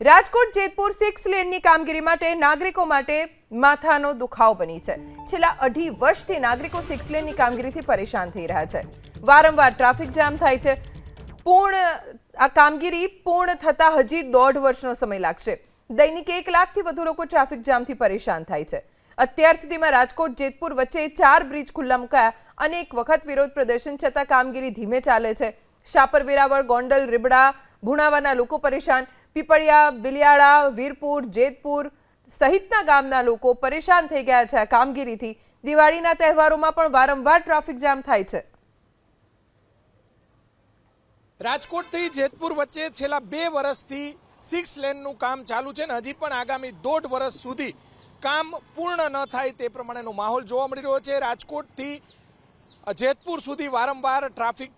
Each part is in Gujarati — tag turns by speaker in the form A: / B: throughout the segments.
A: રાજકોટ, જેતપુર સિક્સ લેનની કામગીરી માટે નાગરિકો માટે માથાનો દુખાવો બની છે. છેલ્લા અઢી વર્ષથી નાગરિકો સિક્સ લેનની કામગીરીથી પરેશાન થઈ રહ્યા છે. વારંવાર ટ્રાફિક જામ થાય છે. પૂર્ણ, આ કામગીરી પૂર્ણ થતાં હજી દોઢ વર્ષનો સમય લાગશે. દૈનિક એક લાખથી વધુ લોકો ટ્રાફિક જામથી પરેશાન થાય છે. અત્યાર સુધીમાં રાજકોટ, જેતપુર વચ્ચે ચાર બ્રિજ ખુલ્લા મુકાયા અનેક વખત વિરોધ પ્રદર્શન છતાં કામગીરી ધીમે ચાલે છે. શાપર વેરાવળ ગોંડલ, રીબડા, ભુણાવાના લોકો પરેશાન. પીપળિયા, બિલિયાળા, વીરપુર, જેતપુર સહિતના ગામના લોકો પરેશાન થઈ ગયા છે આ કામગીરીથી. દિવાળીના તહેવારોમાં પણ વારંવાર ટ્રાફિક જામ થાય છે.
B: રાજકોટથી જેતપુર વચ્ચે છેલ્લા બે વર્ષથી સિક્સ લેનનું કામ ચાલુ છે ને હજી પણ આગામી દોઢ વર્ષ સુધી કામ પૂર્ણ ન થાય તે પ્રમાણેનો માહોલ જોવા મળી રહ્યો છે. રાજકોટથી જેતપુર સુધી વારંવાર ટ્રાફિક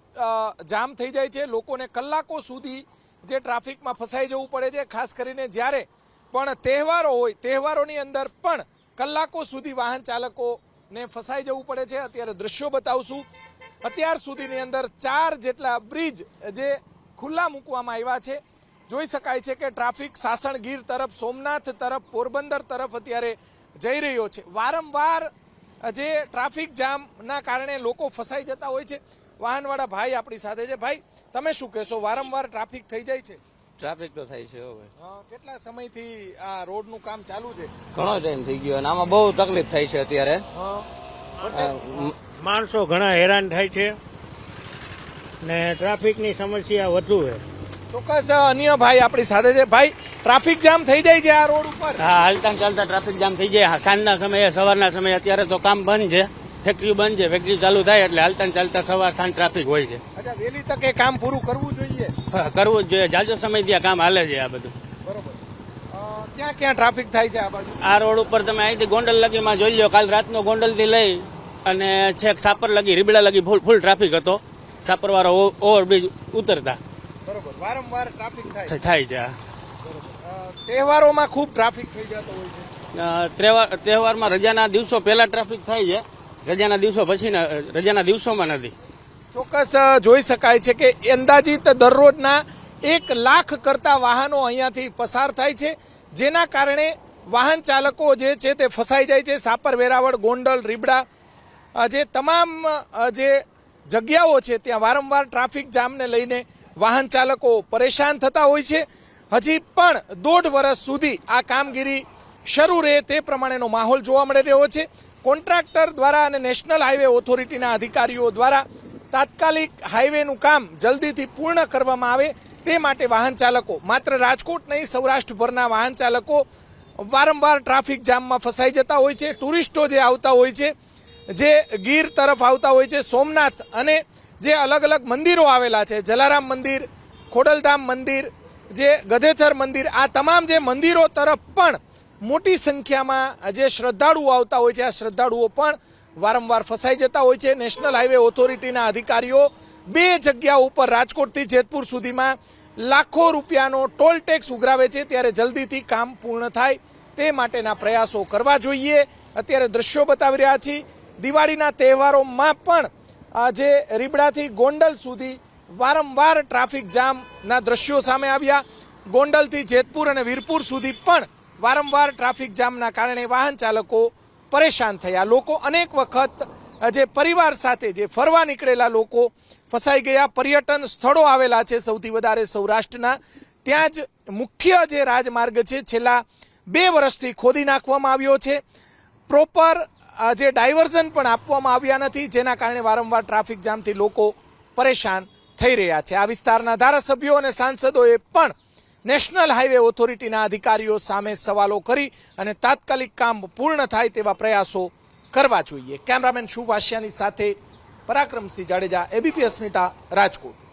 B: જામ થઈ જાય છે. લોકોને કલાકો સુધી જે ટ્રાફિકમાં ફસાઈ જવું પડે છે, ખાસ કરીને જ્યારે પણ તહેવારો હોય, તહેવારોની અંદર પણ કલાકો સુધી વાહન ચાલકોને ફસાઈ જવું પડે છે. અત્યારે દ્રશ્યો બતાવશું. અત્યાર સુધીની અંદર ચાર જેટલા બ્રિજ જે ખુલ્લા મૂકવામાં આવ્યા છે. જોઈ શકાય છે કે ટ્રાફિક સાસણગીર તરફ, સોમનાથ તરફ, પોરબંદર તરફ અત્યારે જઈ રહ્યો છે. વારંવાર જે ટ્રાફિક જામના કારણે લોકો ફસાઈ જતા હોય છે. વાહનવાળા ભાઈ આપણી સાથે છે. ભાઈ તમે શું કહેશો? વારંવાર ટ્રાફિક થઈ જાય છે?
C: ટ્રાફિક તો થાય છે હવે.
B: કેટલા સમયથી આ રોડનું કામ ચાલુ છે?
C: ઘણો ટાઈમ થઈ ગયો અને આમાં બહુ તકલીફ થાય છે અત્યારે.
D: માણસો ઘણા હેરાન થાય છે ને ટ્રાફિકની સમસ્યા વધુ છે.
B: ચોક્કસ અન્ય ભાઈ આપણી સાથે છે. ભાઈ ટ્રાફિક જામ થઈ જાય છે આ રોડ ઉપર.
D: હા હાલતા ચાલતા ટ્રાફિક જામ થઈ જાય. સાંજના સમયે સવારના સમયે અત્યારે તો કામ બંધ છે. ફેક્ટરી બંધ છે. ફેક્ટરી ચાલુ થાય એટલે હાલતા ચાલતા સવાર સાંજ ટ્રાફિક હોય છે.
B: અચ્છા વહેલી તકે કામ પૂરું કરવું જોઈએ.
D: કરવું જ જોઈએ. જાજો સમય ત્યાં કામ હાલે છે આ બધું.
B: બરોબર. ક્યાં ક્યાં ટ્રાફિક થાય છે આ બાજુ?
D: આ રોડ ઉપર તમે અહીંથી ગોંડલ લગીમાં જોઈ લો. કાલ રાતનો ગોંડલથી લઈ અને છેક સાપર લગી રીબડા લગી ફૂલ ફૂલ ટ્રાફિક હતો. સાપર વાળો ઓવરબ્રિજ ઉતરતા.
B: બરોબર. વારંવાર ટ્રાફિક થાય.
D: છે
B: તહેવારોમાં ખૂબ ટ્રાફિક થઈ જતો હોય છે.
D: તહેવારમાં રજાના દિવસો પહેલા ટ્રાફિક થાય છે. રજાના દિવસો પછી રજાના દિવસોમાં નથી.
B: ચોક્કસ જોઈ શકાય છે કે અંદાજિત દરરોજના એક લાખ કરતા વાહનો અહીંયાથી પસાર થાય છે જેના કારણે વાહન ચાલકો જે છે તે ફસાઈ જાય છે. સાપર વેરાવળ ગોંડલ રીબડા જે તમામ જે જગ્યાઓ છે ત્યાં વારંવાર ટ્રાફિક જામને લઈને વાહન ચાલકો પરેશાન થતા હોય છે. હજી પણ દોઢ વર્ષ સુધી આ કામગીરી શરૂ રહે તે પ્રમાણેનો માહોલ જોવા મળી રહ્યો છે. કોન્ટ્રાક્ટર દ્વારા અને નેશનલ હાઈવે ઓથોરિટીના અધિકારીઓ દ્વારા તાત્કાલિક હાઈવેનું કામ જલ્દીથી પૂર્ણ કરવામાં આવે તે માટે વાહન ચાલકો, માત્ર રાજકોટ નહીં, સૌરાષ્ટ્રભરના વાહન ચાલકો વારંવાર ટ્રાફિક જામમાં ફસાઈ જતા હોય છે. ટુરિસ્ટો જે આવતા હોય છે, જે ગીર તરફ આવતા હોય છે, સોમનાથ અને જે અલગ અલગ મંદિરો આવેલા છે, જલારામ મંદિર, ખોડલધામ મંદિર જે ગધેથર મંદિર, આ તમામ જે મંદિરો તરફ પણ મોટી સંખ્યામાં જે શ્રદ્ધાળુઓ આવતા હોય છે. આ શ્રદ્ધાળુઓ પણ વારંવાર ફસાઈ જતા હોય છે. નેશનલ હાઈવે ઓથોરિટીના અધિકારીઓ બે જગ્યા ઉપર રાજકોટથી જેતપુર સુધીમાં લાખો રૂપિયાનો ટોલ ટેક્સ ઉઘરાવે છે. ત્યારે જલ્દીથી કામ પૂર્ણ થાય તે માટેના પ્રયાસો કરવા જોઈએ. અત્યારે દ્રશ્યો બતાવી રહ્યા છીએ. દિવાળીના તહેવારોમાં પણ આ જે રીબડાથી ગોંડલ સુધી વારંવાર ટ્રાફિક જામના દ્રશ્યો સામે આવ્યા. ગોંડલથી જેતપુર અને વીરપુર સુધી પણ વારંવાર ટ્રાફિક જામના કારણે વાહન ચાલકો પરેશાન થયા. લોકો અનેક વખત જે પરિવાર સાથે જે ફરવા નીકળેલા લોકો ફસાઈ ગયા. પર્યટન સ્થળો આવેલા છે સૌથી વધારે સૌરાષ્ટ્રના. ત્યાં જ મુખ્ય જે રાજમાર્ગ છે છેલ્લા બે વર્ષથી ખોદી નાખવામાં આવ્યો છે. પ્રોપર જે ડાયવર્ઝન પણ આપવામાં આવ્યા નથી, જેના કારણે વારંવાર ટ્રાફિક જામથી લોકો પરેશાન થઈ રહ્યા છે. આ વિસ્તારના ધારાસભ્યો અને સાંસદોએ પણ નેશનલ હાઈવે ઓથોરિટીના અધિકારીઓ સામે સવાલો કરી અને તાત્કાલિક કામ પૂર્ણ થાય તેવા પ્રયાસો કરવા જોઈએ. કેમેરામેન શુભ આશિયાની સાથે પરાક્રમસિંહ જાડેજા એબીપી અસ્મિતા, રાજકોટ.